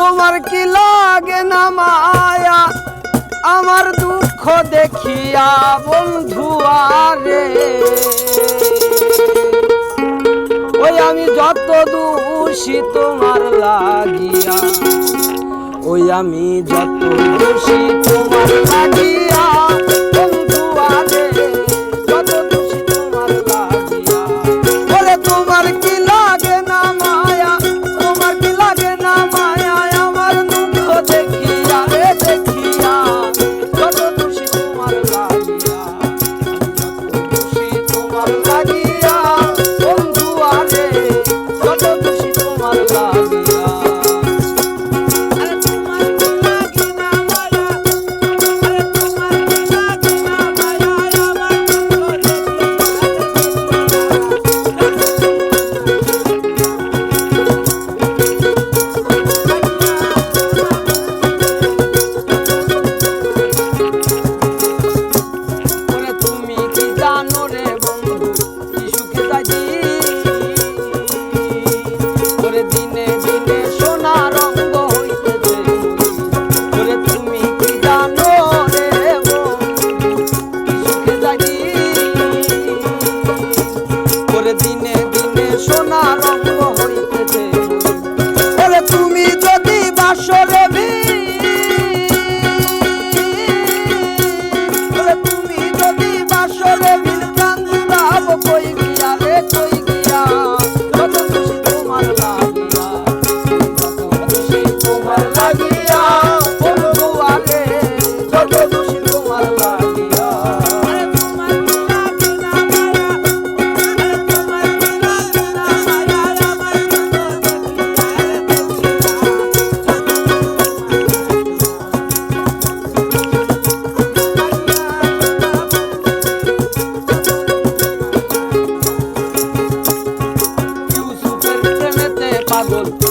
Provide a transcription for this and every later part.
তোমার কি লাগে না মায়া? আমার দুঃখ দেখিয়া বন্ধু আরে। ওই আমি যত দুষি তোমার লাগিয়া, ওই আমি যত দুষি তোমার লাগিয়া Lagoa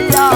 Lòng